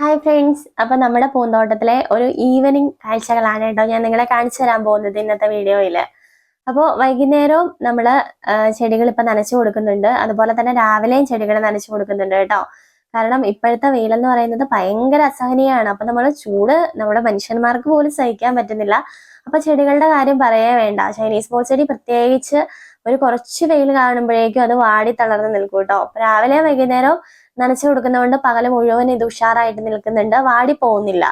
Hi friends അപ്പൊ നമ്മുടെ പൂന്തോട്ടത്തിലെ ഒരു ഈവനിങ് കാഴ്ചകളാണ് കേട്ടോ ഞാൻ നിങ്ങളെ കാണിച്ചു തരാൻ പോകുന്നത് ഇന്നത്തെ വീഡിയോയിൽ അപ്പോൾ വൈകുന്നേരവും നമ്മൾ ചെടികൾ ഇപ്പൊ നനച്ചു കൊടുക്കുന്നുണ്ട്. അതുപോലെ തന്നെ രാവിലെയും ചെടികൾ നനച്ചു കൊടുക്കുന്നുണ്ട് കേട്ടോ. കാരണം ഇപ്പോഴത്തെ വെയിലെന്ന് പറയുന്നത് ഭയങ്കര അസഹനീയമാണ്. അപ്പൊ നമ്മൾ ചൂട് നമ്മുടെ മനുഷ്യന്മാർക്ക് പോലും സഹിക്കാൻ പറ്റുന്നില്ല. അപ്പൊ ചെടികളുടെ കാര്യം പറയേ വേണ്ട. ചൈനീസ് പോൾ ചെടി പ്രത്യേകിച്ച് ഒരു കുറച്ച് വെയിൽ കാണുമ്പോഴേക്കും അത് വാടി തളർന്ന് നിൽക്കും കേട്ടോ. രാവിലെ വൈകുന്നേരം നനച്ചു കൊടുക്കുന്നതുകൊണ്ട് പകൽ മുഴുവൻ ഇത് ഉഷാറായിട്ട് നിൽക്കുന്നുണ്ട്. വാടി പോകുന്നില്ല.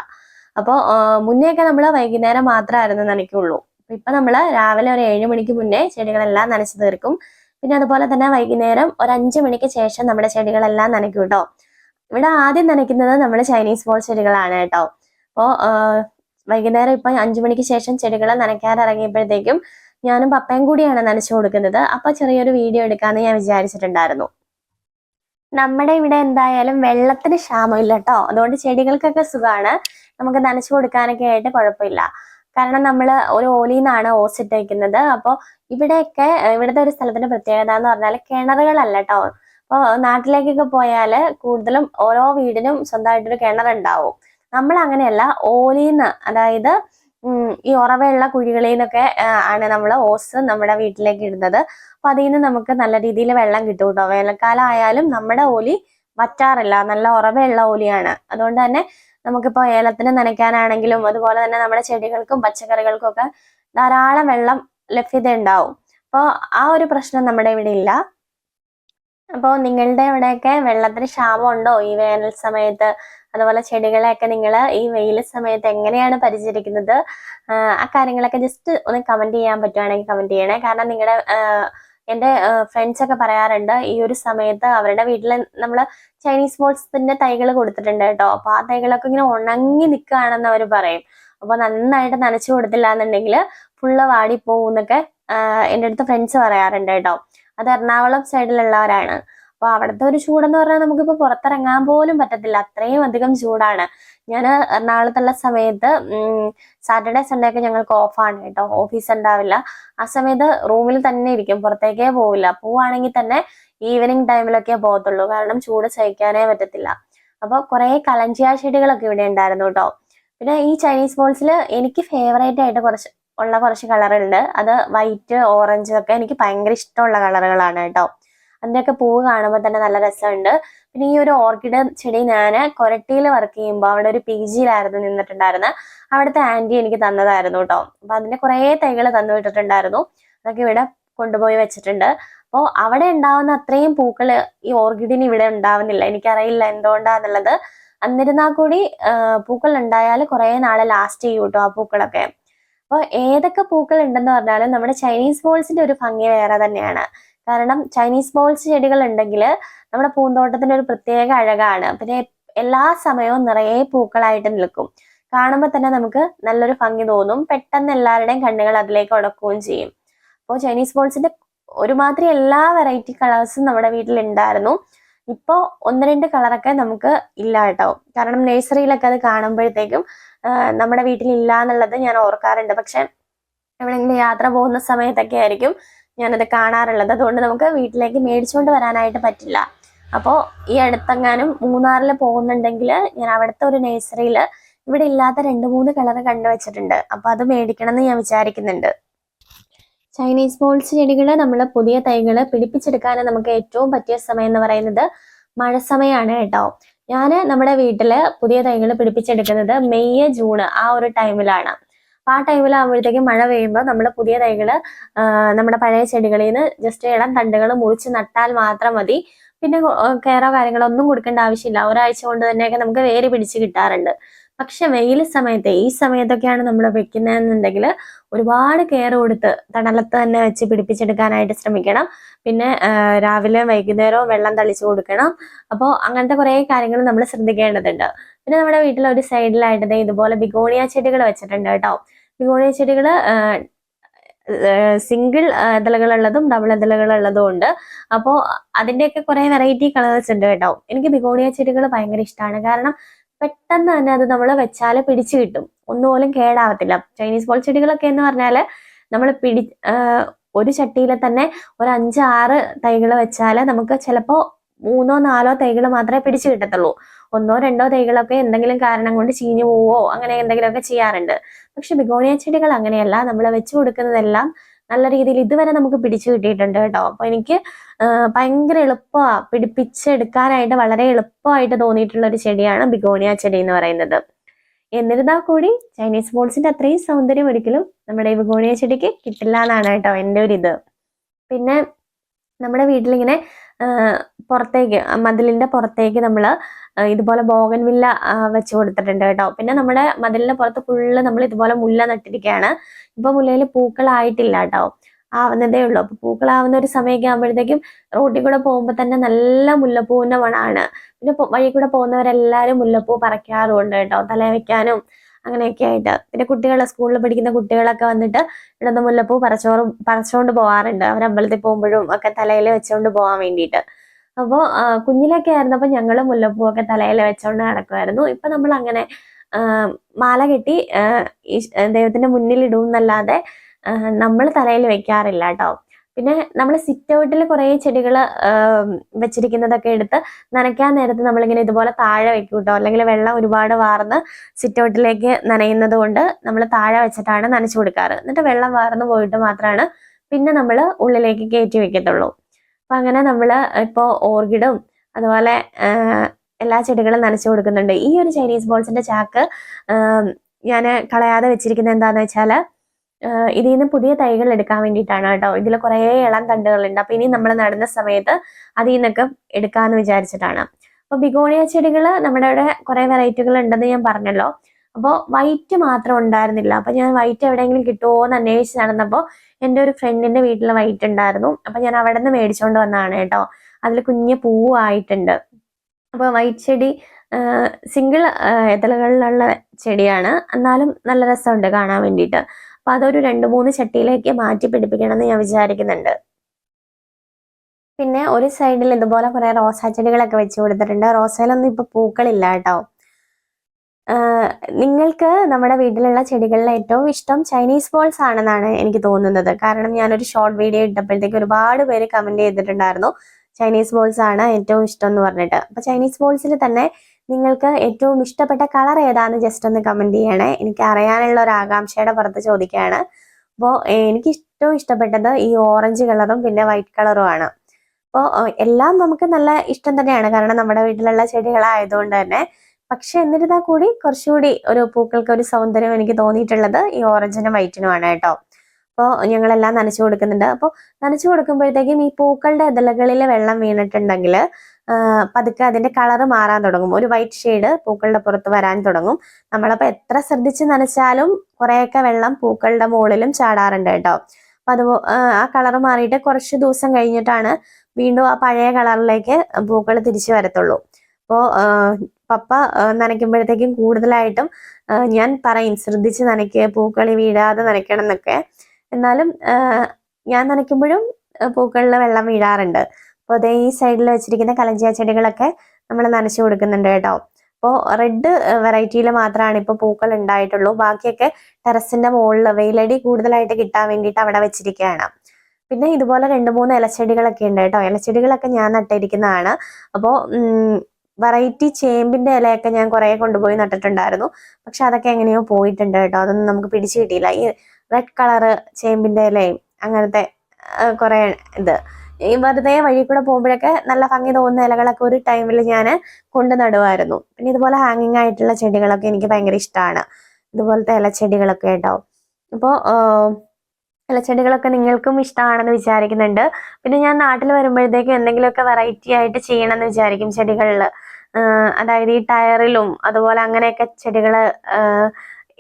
അപ്പോൾ മുന്നേയൊക്കെ നമ്മൾ വൈകുന്നേരം മാത്രമായിരുന്നു നനയ്ക്കുള്ളൂ. ഇപ്പൊ നമ്മൾ രാവിലെ ഒരു ഏഴ് മണിക്ക് മുന്നേ ചെടികളെല്ലാം നനച്ചു തീർക്കും. പിന്നെ അതുപോലെ തന്നെ വൈകുന്നേരം ഒരു അഞ്ച് മണിക്ക് ശേഷം നമ്മുടെ ചെടികളെല്ലാം നനയ്ക്കും കേട്ടോ. ഇവിടെ ആദ്യം നനയ്ക്കുന്നത് നമ്മുടെ ചൈനീസ് ബോൾ ചെടികളാണ് കേട്ടോ. അപ്പോൾ വൈകുന്നേരം ഇപ്പം അഞ്ചു മണിക്ക് ശേഷം ചെടികളെ നനയ്ക്കാൻ ഇറങ്ങിയപ്പോഴത്തേക്കും ഞാനും പപ്പയും കൂടിയാണ് നനച്ചു കൊടുക്കുന്നത്. അപ്പൊ ചെറിയൊരു വീഡിയോ എടുക്കാന്ന് ഞാൻ വിചാരിച്ചിട്ടുണ്ടായിരുന്നു. നമ്മുടെ ഇവിടെ എന്തായാലും വെള്ളത്തിന് ക്ഷാമമില്ല കേട്ടോ അതുകൊണ്ട് ചെടികൾക്കൊക്കെ സുഖമാണ് നമുക്ക് നനച്ചു കൊടുക്കാനൊക്കെ ആയിട്ട് കുഴപ്പമില്ല. കാരണം നമ്മൾ ഒരു ഓലിന്നാണ് ഓസ് ഇട്ടേക്കുന്നത്. അപ്പോൾ ഇവിടെയൊക്കെ ഇവിടുത്തെ ഒരു സ്ഥലത്തിന്റെ പ്രത്യേകത എന്ന് പറഞ്ഞാൽ കിണറുകളല്ല കേട്ടോ അപ്പോൾ നാട്ടിലേക്കൊക്കെ പോയാൽ കൂടുതലും ഓരോ വീടിനും സ്വന്തമായിട്ടൊരു കിണറുണ്ടാവും. നമ്മൾ അങ്ങനെയല്ല ഓലിന്ന് അതായത് ഈ ഉറവയുള്ള കുഴികളിൽ നിന്നൊക്കെ ആണ് നമ്മൾ ഓസ് നമ്മുടെ വീട്ടിലേക്ക് ഇടുന്നത്. അപ്പൊ അതിൽ നിന്ന് നമുക്ക് നല്ല രീതിയിൽ വെള്ളം കിട്ടും കേട്ടോ. വേനൽക്കാലം ആയാലും നമ്മുടെ ഓലി വറ്റാറില്ല. നല്ല ഉറവയുള്ള ഓലിയാണ്. അതുകൊണ്ട് തന്നെ നമുക്കിപ്പോ ഏലത്തിന് നനയ്ക്കാനാണെങ്കിലും അതുപോലെ തന്നെ നമ്മുടെ ചെടികൾക്കും പച്ചക്കറികൾക്കും ഒക്കെ ധാരാളം വെള്ളം ലഭ്യത ഉണ്ടാവും അപ്പോൾ ആ ഒരു പ്രശ്നം നമ്മുടെ ഇവിടെ ഇല്ല. അപ്പോൾ നിങ്ങളുടെ ഇവിടെയൊക്കെ വെള്ളത്തിന് ക്ഷാമം ഉണ്ടോ? ഈ വേനൽ സമയത്ത് അതുപോലെ ചെടികളെയൊക്കെ നിങ്ങൾ ഈ വെയിൽ സമയത്ത് എങ്ങനെയാണ് പരിചരിക്കുന്നത്? ആ കാര്യങ്ങളൊക്കെ ജസ്റ്റ് ഒന്ന് കമന്റ് ചെയ്യാൻ പറ്റുവാണെങ്കിൽ കമന്റ് ചെയ്യണേ. കാരണം നിങ്ങളുടെ എന്റെ ഫ്രണ്ട്സ് ഒക്കെ പറയാറുണ്ട് ഈ ഒരു സമയത്ത് അവരുടെ വീട്ടിൽ നമ്മൾ ചൈനീസ് ബോൾസിന്റെ തൈകൾ കൊടുത്തിട്ടുണ്ട് കേട്ടോ. അപ്പോൾ ആ തൈകളൊക്കെ ഇങ്ങനെ ഉണങ്ങി നിൽക്കുകയാണെന്ന് അവർ പറയും. അപ്പോൾ നന്നായിട്ട് നനച്ചു കൊടുത്തില്ല എന്നുണ്ടെങ്കിൽ ഫുള്ള് വാടി പോകുന്നൊക്കെ എന്റെ അടുത്ത് ഫ്രണ്ട്സ് പറയാറുണ്ട് കേട്ടോ. അത് എറണാകുളം സൈഡിലുള്ളവരാണ് അപ്പൊ അവിടുത്തെ ഒരു ചൂടെന്ന് പറഞ്ഞാൽ നമുക്കിപ്പോ പുറത്തിറങ്ങാൻ പോലും പറ്റത്തില്ല. അത്രയും അധികം ചൂടാണ്. ഞാൻ എറണാകുളത്തുള്ള സമയത്ത് സാറ്റർഡേ സൺഡേ ഒക്കെ ഞങ്ങൾക്ക് ഓഫാണ് കേട്ടോ. ഓഫീസ് ഉണ്ടാവില്ല. ആ സമയത്ത് റൂമിൽ തന്നെ ഇരിക്കും. പുറത്തേക്കേ പോവില്ല. പോവാണെങ്കിൽ തന്നെ ഈവനിങ് ടൈമിലൊക്കെ പോകത്തുള്ളൂ. കാരണം ചൂട് സഹിക്കാനേ പറ്റത്തില്ല. അപ്പൊ കുറെ കലഞ്ചിയ ചെടികളൊക്കെ ഇവിടെ ഉണ്ടായിരുന്നു കേട്ടോ. പിന്നെ ഈ ചൈനീസ് ബോൾസിൽ എനിക്ക് ഫേവറേറ്റ് ആയിട്ട് കുറച്ച് ഉള്ള കുറച്ച് കളറുണ്ട് അത് വൈറ്റ് ഓറഞ്ച് ഒക്കെ എനിക്ക് ഭയങ്കര ഇഷ്ടമുള്ള കളറുകളാണ് കേട്ടോ. അതിന്റെയൊക്കെ പൂവ് കാണുമ്പോൾ തന്നെ നല്ല രസമുണ്ട്. പിന്നെ ഈ ഒരു ഓർക്കിഡ് ചെടി ഞാൻ കൊരട്ടിയിൽ വർക്ക് ചെയ്യുമ്പോൾ അവിടെ ഒരു പി ജിയിലായിരുന്നു നിന്നിട്ടുണ്ടായിരുന്നത് അവിടുത്തെ ആന്റി എനിക്ക് തന്നതായിരുന്നു കേട്ടോ. അപ്പൊ അതിന്റെ കുറേ തൈകൾ തന്നു വിട്ടിട്ടുണ്ടായിരുന്നു. അതൊക്കെ ഇവിടെ കൊണ്ടുപോയി വെച്ചിട്ടുണ്ട്. അപ്പോൾ അവിടെ ഉണ്ടാവുന്ന അത്രയും പൂക്കൾ ഈ ഓർക്കിഡിന് ഇവിടെ ഉണ്ടാവുന്നില്ല. എനിക്കറിയില്ല എന്തുകൊണ്ടാന്നുള്ളത്. എന്നിരുന്നാൽ കൂടി പൂക്കൾ ഉണ്ടായാൽ കുറേ നാളെ ലാസ്റ്റ് ചെയ്യും കേട്ടോ ആ പൂക്കളൊക്കെ. അപ്പോൾ ഏതൊക്കെ പൂക്കൾ ഉണ്ടെന്ന് പറഞ്ഞാലും നമ്മുടെ ചൈനീസ് ബോൾസിന്റെ ഒരു ഭംഗി വേറെ തന്നെയാണ്. കാരണം ചൈനീസ് ബോൾസ് ചെടികൾ ഉണ്ടെങ്കിൽ നമ്മുടെ പൂന്തോട്ടത്തിന്റെ ഒരു പ്രത്യേക അഴകാണ്. പിന്നെ എല്ലാ സമയവും നിറയെ പൂക്കളായിട്ട് നിൽക്കും. കാണുമ്പോൾ തന്നെ നമുക്ക് നല്ലൊരു ഭംഗി തോന്നും. പെട്ടെന്ന് എല്ലാവരുടെയും കണ്ണുകൾ അതിലേക്ക് ഉടക്കുകയും ചെയ്യും. അപ്പോൾ ചൈനീസ് ബോൾസിന്റെ ഒരുമാതിരി എല്ലാ വെറൈറ്റി കളേഴ്സും നമ്മുടെ വീട്ടിൽ ഉണ്ടായിരുന്നു ഇപ്പോൾ ഒന്ന് രണ്ട് കളറൊക്കെ നമുക്ക് ഇല്ല കേട്ടോ. കാരണം നഴ്സറിയിലൊക്കെ അത് കാണുമ്പോഴത്തേക്കും നമ്മുടെ വീട്ടിൽ ഇല്ല എന്നുള്ളത് ഞാൻ ഓർക്കാറുണ്ട്. പക്ഷെ എവിടെയെങ്കിലും യാത്ര പോകുന്ന സമയത്തൊക്കെ ആയിരിക്കും ഞാനത് കാണാറുള്ളത്. അതുകൊണ്ട് നമുക്ക് വീട്ടിലേക്ക് മേടിച്ചുകൊണ്ട് വരാനായിട്ട് പറ്റില്ല. അപ്പോൾ ഈ അടുത്തെങ്ങാനും മൂന്നാറിൽ പോകുന്നുണ്ടെങ്കിൽ ഞാൻ അവിടുത്തെ ഒരു നഴ്സറിയിൽ ഇവിടെ ഇല്ലാത്ത രണ്ട് മൂന്ന് കളർ കണ്ടുവച്ചിട്ടുണ്ട് അപ്പോൾ അത് മേടിക്കണം എന്ന് ഞാൻ വിചാരിക്കുന്നുണ്ട്. ചൈനീസ് ബോൾസ് ചെടികൾ നമ്മൾ പുതിയ തൈകൾ പിടിപ്പിച്ചെടുക്കാൻ നമുക്ക് ഏറ്റവും പറ്റിയ സമയം എന്ന് പറയുന്നത് മഴ സമയമാണ് കേട്ടോ. ഞാൻ നമ്മുടെ വീട്ടിൽ പുതിയ തൈകൾ പിടിപ്പിച്ചെടുക്കുന്നത് മെയ് ജൂൺ ആ ഒരു ടൈമിലാണ്. അപ്പൊ ആ ടൈമിലാകുമ്പോഴത്തേക്കും മഴ പെയ്യുമ്പോൾ നമ്മൾ പുതിയ തൈകൾ നമ്മുടെ പഴയ ചെടികളിൽ നിന്ന് ജസ്റ്റ് ഇളം തണ്ടുകൾ മുറിച്ച് നട്ടാൽ മാത്രം മതി. പിന്നെ കെയറോ കാര്യങ്ങളോ ഒന്നും കൊടുക്കേണ്ട ആവശ്യമില്ല. ഒരാഴ്ച കൊണ്ട് തന്നെയൊക്കെ നമുക്ക് വേര് പിടിച്ച് കിട്ടാറുണ്ട്. പക്ഷെ വെയിൽ സമയത്ത് ഈ സമയത്തൊക്കെയാണ് നമ്മൾ വെക്കുന്നതെന്നുണ്ടെങ്കിൽ ഒരുപാട് കെയർ കൊടുത്ത് തണലത്ത് തന്നെ വെച്ച് പിടിപ്പിച്ചെടുക്കാനായിട്ട് ശ്രമിക്കണം. പിന്നെ രാവിലെ വൈകുന്നേരവും വെള്ളം തളിച്ചു കൊടുക്കണം. അപ്പോൾ അങ്ങനത്തെ കുറേ കാര്യങ്ങൾ നമ്മൾ ശ്രദ്ധിക്കേണ്ടതുണ്ട്. പിന്നെ നമ്മുടെ വീട്ടിൽ ഒരു സൈഡിലായിട്ട് ഇതുപോലെ ബിഗോണിയ ചെടികൾ വെച്ചിട്ടുണ്ട് കേട്ടോ. ബിഗോണിയ ചെടികൾ സിംഗിൾ ഇതളുകളുള്ളതും ഡബിൾ ഇതളുകളുള്ളതും ഉണ്ട്. അപ്പോൾ അതിന്റെയൊക്കെ കുറേ വെറൈറ്റി കളേഴ്സ് ഉണ്ട് കേട്ടോ. എനിക്ക് ബിഗോണിയ ചെടികൾ ഭയങ്കര ഇഷ്ടമാണ് കാരണം പെട്ടെന്ന് തന്നെ അത് നമ്മൾ വെച്ചാൽ പിടിച്ചു കിട്ടും. ഒന്നുപോലും കേടാവത്തില്ല. ചൈനീസ് ബോൾ ചെടികളൊക്കെ എന്ന് പറഞ്ഞാൽ നമ്മൾ പിടി ഒരു ചട്ടിയിൽ തന്നെ ഒരു അഞ്ച് ആറ് തൈകൾ വെച്ചാൽ നമുക്ക് ചിലപ്പോ മൂന്നോ നാലോ തൈകൾ മാത്രമേ പിടിച്ചു കിട്ടത്തുള്ളൂ. ഒന്നോ രണ്ടോ തൈകളൊക്കെ എന്തെങ്കിലും കാരണം കൊണ്ട് ചീഞ്ഞു പോവോ അങ്ങനെ എന്തെങ്കിലുമൊക്കെ ചെയ്യാറുണ്ട്. പക്ഷെ ബിഗോണിയ ചെടികൾ അങ്ങനെയല്ല. നമ്മൾ വെച്ചു കൊടുക്കുന്നതെല്ലാം നല്ല രീതിയിൽ ഇതുവരെ നമുക്ക് പിടിച്ചു കിട്ടിയിട്ടുണ്ട് കേട്ടോ. അപ്പൊ എനിക്ക് ഭയങ്കര എളുപ്പമാ പിടിപ്പിച്ചെടുക്കാനായിട്ട് വളരെ എളുപ്പമായിട്ട് തോന്നിയിട്ടുള്ള ഒരു ചെടിയാണ് ബിഗോണിയ ചെടി എന്ന് പറയുന്നത്. എന്നിരുന്നാൽ കൂടി ചൈനീസ് ബോൾസിന്റെ അത്രയും സൗന്ദര്യം ഒരിക്കലും നമ്മുടെ ബിഗോണിയ ചെടിക്ക് കിട്ടില്ല എന്നാണ് കേട്ടോ എന്റെ ഒരു ഇത് പിന്നെ നമ്മുടെ വീട്ടിലിങ്ങനെ പുറത്തേക്ക് മതിലിന്റെ പുറത്തേക്ക് നമ്മൾ ഇതുപോലെ ബോഗൻവില്ല വെച്ച് കൊടുത്തിട്ടുണ്ട് കേട്ടോ. പിന്നെ നമ്മുടെ മതിലിന്റെ പുറത്ത് ഫുള്ള് നമ്മൾ ഇതുപോലെ മുല്ല നട്ടിരിക്കുകയാണ് ഇപ്പോൾ മുല്ലയിൽ പൂക്കളായിട്ടില്ല കേട്ടോ. ആവുന്നതേ ഉള്ളൂ. അപ്പൊ പൂക്കളാവുന്ന ഒരു സമയമൊക്കെ ആകുമ്പോഴത്തേക്കും റോഡിൽ കൂടെ പോകുമ്പോൾ തന്നെ നല്ല മുല്ലപ്പൂവിന്റെ മണമാണ് പിന്നെ വഴി കൂടെ പോകുന്നവരെല്ലാവരും മുല്ലപ്പൂ പറിക്കാറുമുണ്ട് കേട്ടോ. തല വെക്കാനും അങ്ങനെയൊക്കെ ആയിട്ട്. പിന്നെ കുട്ടികൾ സ്കൂളിൽ പഠിക്കുന്ന കുട്ടികളൊക്കെ വന്നിട്ട് ഇടന്ന് മുല്ലപ്പൂ പറച്ചോറും പറച്ചുകൊണ്ട് പോവാറുണ്ട്. അവർ അമ്പലത്തിൽ പോകുമ്പോഴും ഒക്കെ തലയിൽ വെച്ചുകൊണ്ട് പോകാൻ വേണ്ടിയിട്ട്. അപ്പോൾ കുഞ്ഞിലൊക്കെ ആയിരുന്നപ്പോൾ ഞങ്ങൾ മുല്ലപ്പൂ ഒക്കെ തലയിൽ വെച്ചുകൊണ്ട് നടക്കുമായിരുന്നു ഇപ്പൊ നമ്മൾ അങ്ങനെ മാല കെട്ടി ദൈവത്തിന്റെ മുന്നിൽ ഇടും എന്നല്ലാതെ നമ്മൾ തലയിൽ വെക്കാറില്ല കേട്ടോ. പിന്നെ നമ്മൾ സിറ്റ് ഔട്ടിൽ കുറേ ചെടികൾ വെച്ചിരിക്കുന്നതൊക്കെ എടുത്ത് നനയ്ക്കാൻ നേരത്ത് നമ്മളിങ്ങനെ ഇതുപോലെ താഴെ വെക്കും കേട്ടോ അല്ലെങ്കിൽ വെള്ളം ഒരുപാട് വാർന്ന് സിറ്റ് ഔട്ടിലേക്ക് നനയുന്നത് കൊണ്ട് നമ്മൾ താഴെ വെച്ചിട്ടാണ് നനച്ചു കൊടുക്കാറ്. എന്നിട്ട് വെള്ളം വാർന്ന് പോയിട്ട് മാത്രമാണ് പിന്നെ നമ്മൾ ഉള്ളിലേക്ക് കയറ്റി വെക്കത്തുള്ളൂ. അപ്പം അങ്ങനെ നമ്മൾ ഇപ്പോൾ ഓർക്കിഡും അതുപോലെ എല്ലാ ചെടികളും നനച്ചു കൊടുക്കുന്നുണ്ട്. ഈ ഒരു ചൈനീസ് ബോൾസിന്റെ ചാക്ക് ഞാൻ കളയാതെ വെച്ചിരിക്കുന്നത് എന്താണെന്ന് വെച്ചാൽ ഇതിൽ നിന്ന് പുതിയ തൈകൾ എടുക്കാൻ വേണ്ടിയിട്ടാണ് കേട്ടോ. ഇതിൽ കുറേ ഇളം തണ്ടുകളുണ്ട്. അപ്പൊ ഇനി നമ്മൾ നടുന്ന സമയത്ത് അതിൽ നിന്നൊക്കെ എടുക്കാന്ന് വിചാരിച്ചിട്ടാണ്. അപ്പോൾ ബിഗോണിയ ചെടികൾ നമ്മുടെ ഇവിടെ കുറെ വെറൈറ്റികൾ ഉണ്ടെന്ന് ഞാൻ പറഞ്ഞല്ലോ. അപ്പോൾ വൈറ്റ് മാത്രം ഉണ്ടായിരുന്നില്ല. അപ്പൊ ഞാൻ വൈറ്റ് എവിടെയെങ്കിലും കിട്ടുമോ എന്ന് അന്വേഷിച്ച് നടന്നപ്പോൾ എന്റെ ഒരു ഫ്രണ്ടിന്റെ വീട്ടിൽ വൈറ്റ് ഉണ്ടായിരുന്നു. അപ്പൊ ഞാൻ അവിടെ നിന്ന് മേടിച്ചുകൊണ്ട് വന്നതാണ് കേട്ടോ. അതിൽ കുഞ്ഞ് പൂവായിട്ടുണ്ട്. അപ്പോൾ വൈറ്റ് ചെടി സിംഗിൾ ഇതളുകളിലുള്ള ചെടിയാണ്. എന്നാലും നല്ല രസമുണ്ട് കാണാൻ വേണ്ടിയിട്ട്. അപ്പൊ അതൊരു രണ്ട് മൂന്ന് ചട്ടിയിലേക്ക് മാറ്റി പിടിപ്പിക്കണം എന്ന് ഞാൻ വിചാരിക്കുന്നുണ്ട്. പിന്നെ ഒരു സൈഡിൽ ഇതുപോലെ കുറെ റോസാ ചെടികളൊക്കെ വെച്ച് കൊടുത്തിട്ടുണ്ട്. റോസയിലൊന്നും ഇപ്പൊ പൂക്കളില്ല കേട്ടോ. നിങ്ങൾക്ക് നമ്മുടെ വീട്ടിലുള്ള ചെടികളിൽ ഏറ്റവും ഇഷ്ടം ചൈനീസ് ബോൾസ് ആണെന്നാണ് എനിക്ക് തോന്നുന്നത്. കാരണം ഞാനൊരു ഷോർട്ട് വീഡിയോ ഇട്ടപ്പോഴത്തേക്ക് ഒരുപാട് പേര് കമന്റ് ചെയ്തിട്ടുണ്ടായിരുന്നു ചൈനീസ് ബോൾസ് ആണ് ഏറ്റവും ഇഷ്ടം എന്ന് പറഞ്ഞിട്ട്. അപ്പൊ ചൈനീസ് ബോൾസിൽ തന്നെ നിങ്ങൾക്ക് ഏറ്റവും ഇഷ്ടപ്പെട്ട കളർ ഏതാന്ന് ജസ്റ്റ് ഒന്ന് കമന്റ് ചെയ്യണേ. എനിക്ക് അറിയാനുള്ള ഒരു ആകാംക്ഷയുടെ പുറത്ത് ചോദിക്കുകയാണ്. അപ്പോൾ എനിക്ക് ഏറ്റവും ഇഷ്ടപ്പെട്ടത് ഈ ഓറഞ്ച് കളറും പിന്നെ വൈറ്റ് കളറും ആണ്. അപ്പോൾ എല്ലാം നമുക്ക് നല്ല ഇഷ്ടം തന്നെയാണ്. കാരണം നമ്മുടെ വീട്ടിലുള്ള ചെടികളായതുകൊണ്ട് തന്നെ. പക്ഷെ എന്നിരുന്നാൽ കൂടി കുറച്ചുകൂടി ഒരു പൂക്കൾക്ക് ഒരു സൗന്ദര്യം എനിക്ക് തോന്നിയിട്ടുള്ളത് ഈ ഓറഞ്ചിനും വൈറ്റിനുമാണ് കേട്ടോ. അപ്പോൾ ഞങ്ങളെല്ലാം നനച്ചു കൊടുക്കുന്നുണ്ട്. അപ്പോൾ നനച്ചു കൊടുക്കുമ്പോഴത്തേക്കും ഈ പൂക്കളുടെ ഇതളുകളിൽ വെള്ളം വീണിട്ടുണ്ടെങ്കിൽ പതുക്കെ അതിന്റെ കളർ മാറാൻ തുടങ്ങും. ഒരു വൈറ്റ് ഷെയ്ഡ് പൂക്കളുടെ പുറത്ത് വരാൻ തുടങ്ങും. നമ്മളപ്പോൾ എത്ര ശ്രദ്ധിച്ച് നനച്ചാലും കുറേയൊക്കെ വെള്ളം പൂക്കളുടെ മുകളിലും ചാടാറുണ്ട് കേട്ടോ. അപ്പൊ അത് ആ കളർ മാറിയിട്ട് കുറച്ച് ദിവസം കഴിഞ്ഞിട്ടാണ് വീണ്ടും ആ പഴയ കളറിലേക്ക് പൂക്കൾ തിരിച്ചു വരത്തുള്ളൂ. അപ്പോൾ പപ്പ നനയ്ക്കുമ്പോഴത്തേക്കും കൂടുതലായിട്ടും ഞാൻ പറയും ശ്രദ്ധിച്ച് നനയ്ക്കുക പൂക്കളി വീഴാതെ നനയ്ക്കണം എന്നൊക്കെ. എന്നാലും ഞാൻ നനയ്ക്കുമ്പോഴും പൂക്കളിൽ വെള്ളം വീഴാറുണ്ട്. അപ്പോൾ അതേ ഈ സൈഡിൽ വെച്ചിരിക്കുന്ന കലഞ്ചിയ ചെടികളൊക്കെ നമ്മൾ നനച്ചു കൊടുക്കുന്നുണ്ട് കേട്ടോ. അപ്പോൾ റെഡ് വെറൈറ്റിയിൽ മാത്രമാണ് ഇപ്പോൾ പൂക്കൾ ഉണ്ടായിട്ടുള്ളൂ ബാക്കിയൊക്കെ ടെറസിന്റെ മുകളിൽ വെയിലടി കൂടുതലായിട്ട് കിട്ടാൻ വേണ്ടിയിട്ട് അവിടെ വെച്ചിരിക്കുകയാണ് പിന്നെ ഇതുപോലെ രണ്ട് മൂന്ന് ഇലച്ചെടികളൊക്കെ ഉണ്ട് കേട്ടോ. ഇലച്ചെടികളൊക്കെ ഞാൻ നട്ടിരിക്കുന്നതാണ്. അപ്പോൾ വെറൈറ്റി ചേമ്പിന്റെ ഇലയൊക്കെ ഞാൻ കുറേ കൊണ്ടുപോയി നട്ടിട്ടുണ്ടായിരുന്നു. പക്ഷെ അതൊക്കെ എങ്ങനെയോ പോയിട്ടുണ്ട് കേട്ടോ. അതൊന്നും നമുക്ക് പിടിച്ചു കിട്ടിയില്ല. ഈ റെഡ് കളറ് ചേമ്പിന്റെ ഇലയും അങ്ങനത്തെ കുറേ ഇത്. ഈ വെറുതെ വഴി കൂടെ പോകുമ്പോഴൊക്കെ നല്ല ഭംഗി തോന്നുന്ന ഇലകളൊക്കെ ഒരു ടൈമിൽ ഞാൻ കൊണ്ട് നടുവായിരുന്നു. പിന്നെ ഇതുപോലെ ഹാങ്ങിങ് ആയിട്ടുള്ള ചെടികളൊക്കെ എനിക്ക് ഭയങ്കര ഇഷ്ടമാണ് ഇതുപോലത്തെ ഇലച്ചെടികളൊക്കെ കേട്ടോ. അപ്പോൾ ഇലച്ചെടികളൊക്കെ നിങ്ങൾക്കും ഇഷ്ടമാണെന്ന് വിചാരിക്കുന്നുണ്ട്. പിന്നെ ഞാൻ നാട്ടിൽ വരുമ്പോഴത്തേക്കും എന്തെങ്കിലുമൊക്കെ വെറൈറ്റി ആയിട്ട് ചെയ്യണമെന്ന് വിചാരിക്കും ചെടികളിൽ അതായത് ഈ ടയറിലും അതുപോലെ അങ്ങനെയൊക്കെ ചെടികൾ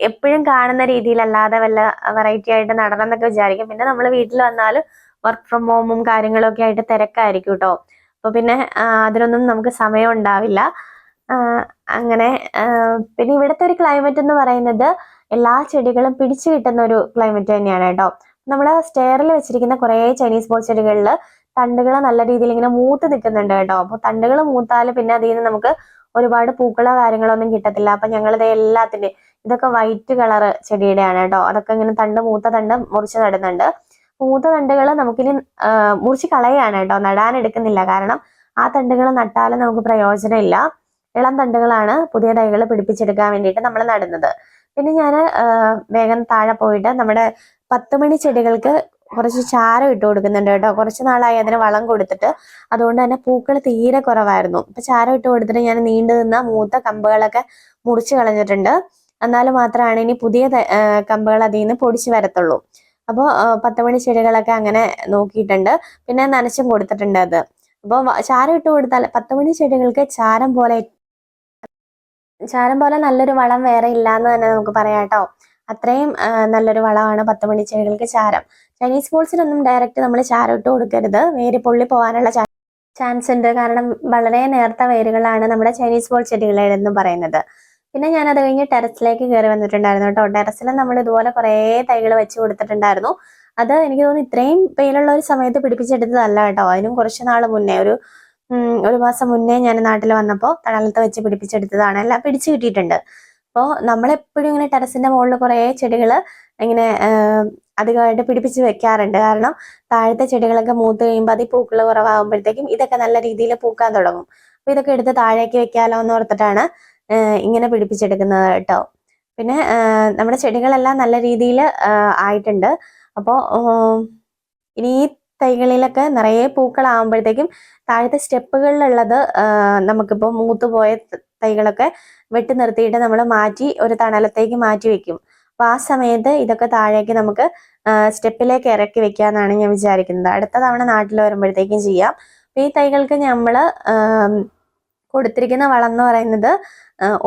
എപ്പോഴും കാണുന്ന രീതിയിലല്ലാതെ വല്ല വെറൈറ്റി ആയിട്ട് നടണം എന്നൊക്കെ വിചാരിക്കും. പിന്നെ നമ്മൾ വീട്ടിൽ വന്നാൽ വർക്ക് ഫ്രം ഹോമും കാര്യങ്ങളും ഒക്കെ ആയിട്ട് തിരക്കായിരിക്കും കേട്ടോ അപ്പോൾ പിന്നെ അതിനൊന്നും നമുക്ക് സമയം ഉണ്ടാവില്ല അങ്ങനെ പിന്നെ ഇവിടുത്തെ ഒരു ക്ലൈമറ്റ് എന്ന് പറയുന്നത് എല്ലാ ചെടികളും പിടിച്ചു കിട്ടുന്ന ഒരു ക്ലൈമറ്റ് തന്നെയാണ് കേട്ടോ നമ്മൾ സ്റ്റെയറിൽ വെച്ചിരിക്കുന്ന കുറേ ചൈനീസ് ബോൾ ചെടികളിൽ തണ്ടുകൾ നല്ല രീതിയിൽ ഇങ്ങനെ മൂത്ത് നിൽക്കുന്നുണ്ട് കേട്ടോ അപ്പോൾ തണ്ടുകൾ മൂത്താൽ പിന്നെ അതിൽ നിന്ന് നമുക്ക് ഒരുപാട് പൂക്കളോ കാര്യങ്ങളോ ഒന്നും കിട്ടത്തില്ല. അപ്പൊ ഞങ്ങളിത് എല്ലാത്തിന്റെയും ഇതൊക്കെ വൈറ്റ് കളർ ചെടിയുടെയാണ് കേട്ടോ അതൊക്കെ ഇങ്ങനെ തണ്ട് മൂത്ത തണ്ട് മുറിച്ച് നടുന്നുണ്ട്. മൂത്ത തണ്ടുകൾ നമുക്കിനി മുറിച്ച് കളയാണ് കേട്ടോ. നടാൻ എടുക്കുന്നില്ല. കാരണം ആ തണ്ടുകൾ നട്ടാലും നമുക്ക് പ്രയോജനമില്ല. ഇളം തണ്ടുകളാണ് പുതിയ തൈകൾ പിടിപ്പിച്ചെടുക്കാൻ വേണ്ടിയിട്ട് നമ്മൾ നടുന്നത്. പിന്നെ ഞാൻ വേഗം താഴെ പോയിട്ട് നമ്മുടെ പത്ത് മണി ചെടികൾക്ക് കുറച്ച് ചാരം ഇട്ട് കൊടുക്കുന്നുണ്ട് കേട്ടോ. കുറച്ച് നാളായി അതിന് വളം കൊടുത്തിട്ട്. അതുകൊണ്ട് തന്നെ പൂക്കൾ തീരെ കുറവായിരുന്നു. ഇപ്പം ചാരം ഇട്ട് കൊടുത്തിട്ട് ഞാൻ നീണ്ടു നിന്ന മൂത്ത കമ്പുകളൊക്കെ മുറിച്ച് കളഞ്ഞിട്ടുണ്ട്. എന്നാൽ മാത്രമാണ് ഇനി പുതിയ കമ്പുകൾ അതിൽ നിന്ന് പൊടിച്ച് വരത്തുള്ളൂ. അപ്പോൾ പത്ത് മണി ചെടികളൊക്കെ അങ്ങനെ നോക്കിയിട്ടുണ്ട്. പിന്നെ നനച്ചും കൊടുത്തിട്ടുണ്ട് അത്. അപ്പോൾ ചാരം ഇട്ട് കൊടുത്താൽ പത്ത് മണി ചെടികൾക്ക് ചാരം പോലെ ചാരം പോലെ നല്ലൊരു വളം വേറെ ഇല്ല എന്ന് തന്നെ നമുക്ക് പറയാം കേട്ടോ. അത്രയും നല്ലൊരു വളമാണ് പത്ത് മണി ചെടികൾക്ക് ചാരം. ചൈനീസ് ബോൾസിനൊന്നും ഡയറക്റ്റ് നമ്മൾ ചാരം ഇട്ട് കൊടുക്കരുത്. വേര് പൊള്ളി പോകാനുള്ള ചാൻസ് ഉണ്ട്. കാരണം വളരെ നേർത്ത വേരുകളാണ് നമ്മുടെ ചൈനീസ് ബോൾ ചെടികളെന്ന് പറയുന്നത്. പിന്നെ ഞാൻ അത് കഴിഞ്ഞ് ടെറസിലേക്ക് കയറി വന്നിട്ടുണ്ടായിരുന്നു കേട്ടോ. ടെറസിൽ നമ്മൾ ഇതുപോലെ കുറേ തൈകൾ വെച്ച് കൊടുത്തിട്ടുണ്ടായിരുന്നു. അത് എനിക്ക് തോന്നുന്നു ഇത്രയും വെയിലുള്ള ഒരു സമയത്ത് പിടിപ്പിച്ചെടുത്തതല്ല കേട്ടോ. അതിനും കുറച്ച് നാൾ മുന്നേ ഒരു ഒരു മാസം മുന്നേ ഞാൻ നാട്ടിൽ വന്നപ്പോൾ തണലത്ത് വെച്ച് പിടിപ്പിച്ചെടുത്തതാണ്. എല്ലാം പിടിച്ചു കിട്ടിയിട്ടുണ്ട്. അപ്പോൾ നമ്മളെപ്പോഴും ഇങ്ങനെ ടെറസിന്റെ മുകളിൽ കുറേ ചെടികൾ ഇങ്ങനെ അധികമായിട്ട് പിടിപ്പിച്ച് വെക്കാറുണ്ട്. കാരണം താഴത്തെ ചെടികളൊക്കെ മൂത്ത് കഴിയുമ്പോൾ അതിൽ പൂക്കൾ കുറവാകുമ്പോഴത്തേക്കും ഇതൊക്കെ നല്ല രീതിയിൽ പൂക്കാൻ തുടങ്ങും. അപ്പോൾ ഇതൊക്കെ എടുത്ത് താഴേക്ക് വെക്കാലോ എന്ന് ഓർത്തിട്ടാണ് ഇങ്ങനെ പിടിപ്പിച്ചെടുക്കുന്നത് കേട്ടോ. പിന്നെ നമ്മുടെ ചെടികളെല്ലാം നല്ല രീതിയിൽ ആയിട്ടുണ്ട്. അപ്പോൾ ഇനി ഈ തൈകളിലൊക്കെ നിറയെ പൂക്കളാകുമ്പോഴത്തേക്കും താഴത്തെ സ്റ്റെപ്പുകളിലുള്ളത് നമുക്കിപ്പോൾ മൂത്തുപോയ തൈകളൊക്കെ വെട്ടി നിർത്തിയിട്ട് നമ്മൾ മാറ്റി ഒരു തണലത്തേക്ക് മാറ്റി വെക്കും. അപ്പോൾ ആ സമയത്ത് ഇതൊക്കെ താഴേക്ക് നമുക്ക് സ്റ്റെപ്പിലേക്ക് ഇറക്കി വെക്കാന്നാണ് ഞാൻ വിചാരിക്കുന്നത്. അടുത്ത തവണ നാട്ടിൽ വരുമ്പോഴത്തേക്കും ചെയ്യാം. ഈ തൈകൾക്ക് നമ്മൾ കൊടുത്തിരിക്കുന്ന വളം എന്ന് പറയുന്നത്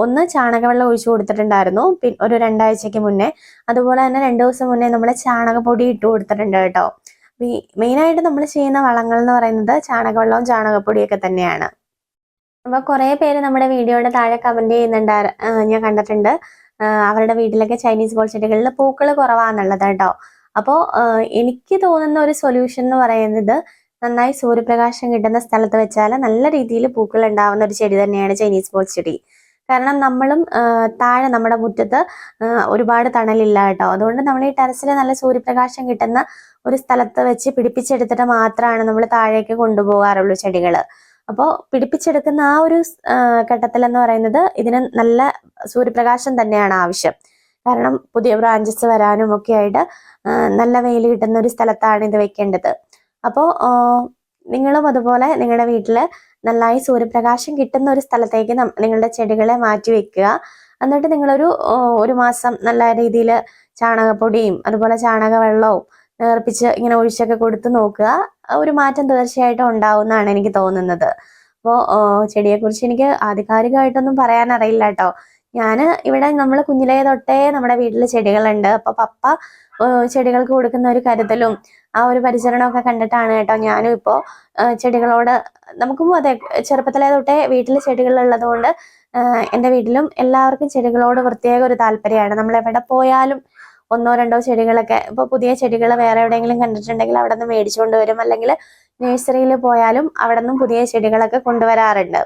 ഒന്ന് ചാണകവെള്ളം ഒഴിച്ചു കൊടുത്തിട്ടുണ്ടായിരുന്നു. പിന്നെ ഒരു രണ്ടാഴ്ചക്ക് മുന്നേ. അതുപോലെ തന്നെ രണ്ട് ദിവസം മുന്നേ നമ്മൾ ചാണകപ്പൊടി ഇട്ട് കൊടുത്തിട്ടുണ്ട് കേട്ടോ. മെയിനായിട്ട് നമ്മൾ ചെയ്യുന്ന വളങ്ങൾ എന്ന് പറയുന്നത് ചാണകവെള്ളവും ചാണകപ്പൊടിയൊക്കെ തന്നെയാണ്. അപ്പൊ കുറെ പേര് നമ്മുടെ വീഡിയോയുടെ താഴെ കമന്റ് ചെയ്യുന്നുണ്ടായി ഞാൻ കണ്ടിട്ടുണ്ട്. അവരുടെ വീട്ടിലൊക്കെ ചൈനീസ് ബോൾ ചെടികളിൽ പൂക്കൾ കുറവാന്നുള്ളത് കേട്ടോ. അപ്പോൾ എനിക്ക് തോന്നുന്ന ഒരു സൊല്യൂഷൻ എന്ന് പറയുന്നത് നന്നായി സൂര്യപ്രകാശം കിട്ടുന്ന സ്ഥലത്ത് വെച്ചാൽ നല്ല രീതിയിൽ പൂക്കൾ ഉണ്ടാവുന്ന ഒരു ചെടി തന്നെയാണ് ചൈനീസ് ബോൾ ചെടി കാരണം നമ്മളും താഴെ നമ്മുടെ മുറ്റത്ത് ഒരുപാട് തണലില്ല കേട്ടോ. അതുകൊണ്ട് നമ്മൾ ഈ ടെറസിൽ നല്ല സൂര്യപ്രകാശം കിട്ടുന്ന ഒരു സ്ഥലത്ത് വെച്ച് പിടിപ്പിച്ചെടുത്തിട്ട് മാത്രമാണ് നമ്മൾ താഴേക്ക് കൊണ്ടുപോകാറുള്ളൂ ചെടികൾ അപ്പോൾ പിടിപ്പിച്ചെടുക്കുന്ന ആ ഒരു ഘട്ടത്തിൽ എന്ന് പറയുന്നത് ഇതിന് നല്ല സൂര്യപ്രകാശം തന്നെയാണ് ആവശ്യം. കാരണം പുതിയ ബ്രാഞ്ചസ് വരാനും ഒക്കെ ആയിട്ട് നല്ല വെയിൽ കിട്ടുന്ന ഒരു സ്ഥലത്താണ് ഇത് വെക്കേണ്ടത്. അപ്പോൾ നിങ്ങളും അതുപോലെ നിങ്ങളുടെ വീട്ടിൽ നന്നായി സൂര്യപ്രകാശം കിട്ടുന്ന ഒരു സ്ഥലത്തേക്ക് നിങ്ങളുടെ ചെടികളെ മാറ്റി വെക്കുക. എന്നിട്ട് നിങ്ങളൊരു ഒരു മാസം നല്ല രീതിയിൽ ചാണകപ്പൊടിയും അതുപോലെ ചാണകവെള്ളവും നേർപ്പിച്ച് ഇങ്ങനെ ഒഴിച്ചൊക്കെ കൊടുത്ത് നോക്കുക. ഒരു മാറ്റം തീർച്ചയായിട്ടും ഉണ്ടാവുമെന്നാണ് എനിക്ക് തോന്നുന്നത്. അപ്പോൾ ചെടിയെക്കുറിച്ച് എനിക്ക് ആധികാരികമായിട്ടൊന്നും പറയാൻ അറിയില്ല കേട്ടോ. ഞാൻ ഇവിടെ നമ്മൾ കുഞ്ഞിലേ തൊട്ടേ നമ്മുടെ വീട്ടിൽ ചെടികളുണ്ട്. അപ്പോൾ പപ്പ ചെടികൾക്ക് കൊടുക്കുന്ന ഒരു കരുതലും ആ ഒരു പരിചരണമൊക്കെ കണ്ടിട്ടാണ് കേട്ടോ ഞാനും ഇപ്പോൾ ചെടികളോട് നമുക്കും അതെ ചെറുപ്പത്തിലേ തൊട്ടേ വീട്ടിൽ ചെടികളുള്ളത് കൊണ്ട് എന്റെ വീട്ടിലും എല്ലാവർക്കും ചെടികളോട് പ്രത്യേക ഒരു താല്പര്യമാണ്. നമ്മൾ എവിടെ പോയാലും ഒന്നോ രണ്ടോ ചെടികളൊക്കെ ഇപ്പോൾ പുതിയ ചെടികൾ വേറെ എവിടെയെങ്കിലും കണ്ടിട്ടുണ്ടെങ്കിൽ അവിടെ നിന്ന് മേടിച്ചുകൊണ്ട് വരും. അല്ലെങ്കിൽ നഴ്സറിയിൽ പോയാലും അവിടെ നിന്നും പുതിയ ചെടികളൊക്കെ കൊണ്ടുവരാറുണ്ട്.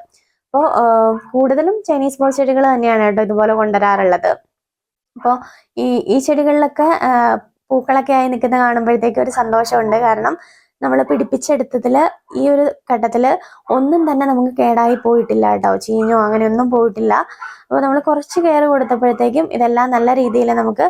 അപ്പോൾ കൂടുതലും ചൈനീസ് ബോൾ ചെടികൾ തന്നെയാണ് കേട്ടോ ഇതുപോലെ കൊണ്ടുവരാറുള്ളത്. അപ്പോൾ ഈ ഈ ചെടികളിലൊക്കെ പൂക്കളൊക്കെ ആയി നിൽക്കുന്ന കാണുമ്പോഴത്തേക്ക് ഒരു സന്തോഷമുണ്ട്. കാരണം നമ്മൾ പിടിപ്പിച്ചെടുത്തതിൽ ഈ ഒരു ഘട്ടത്തിൽ ഒന്നും തന്നെ നമുക്ക് കേടായി പോയിട്ടില്ല കേട്ടോ. ചീഞ്ഞോ അങ്ങനെയൊന്നും പോയിട്ടില്ല. അപ്പോൾ നമ്മൾ കുറച്ച് കെയർ കൊടുത്തപ്പോഴത്തേക്കും ഇതെല്ലാം നല്ല രീതിയിൽ നമുക്ക്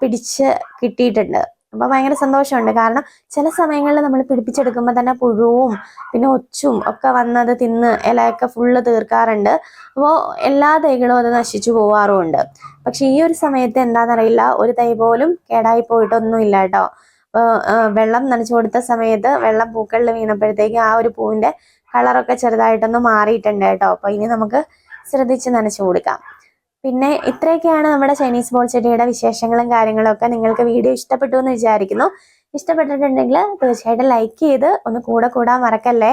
പിടിച്ച് കിട്ടിയിട്ടുണ്ട്. അപ്പോൾ ഭയങ്കര സന്തോഷമുണ്ട്. കാരണം ചില സമയങ്ങളിൽ നമ്മൾ പിടിപ്പിച്ചെടുക്കുമ്പോൾ തന്നെ പുഴുവും പിന്നെ ഒച്ചും ഒക്കെ വന്നത് തിന്ന് ഇലയൊക്കെ ഫുള്ള് തീർക്കാറുണ്ട്. അപ്പോൾ എല്ലാ തൈകളും അത് നശിച്ചു പോവാറുമുണ്ട്. പക്ഷെ ഈ ഒരു സമയത്ത് എന്താണെന്നറിയില്ല. ഒരു തൈ പോലും കേടായി പോയിട്ടൊന്നും ഇല്ല കേട്ടോ. വെള്ളം നനച്ചു കൊടുത്ത സമയത്ത് വെള്ളം പൂക്കളിൽ വീണപ്പോഴത്തേക്ക് ആ ഒരു പൂവിന്റെ കളറൊക്കെ ചെറുതായിട്ടൊന്ന് മാറിയിട്ടുണ്ട് കേട്ടോ. അപ്പോൾ ഇനി നമുക്ക് ശ്രദ്ധിച്ച് നനച്ചു കൊടുക്കാം. പിന്നെ ഇത്രയൊക്കെയാണ് നമ്മുടെ ചൈനീസ് ബോൾ ചെടിയുടെ വിശേഷങ്ങളും കാര്യങ്ങളും ഒക്കെ. നിങ്ങൾക്ക് വീഡിയോ ഇഷ്ടപ്പെട്ടു എന്ന് വിചാരിക്കുന്നു. ഇഷ്ടപ്പെട്ടിട്ടുണ്ടെങ്കിൽ തീർച്ചയായിട്ടും ലൈക്ക് ചെയ്ത് ഒന്ന് കൂടെ കൂടാൻ മറക്കല്ലേ?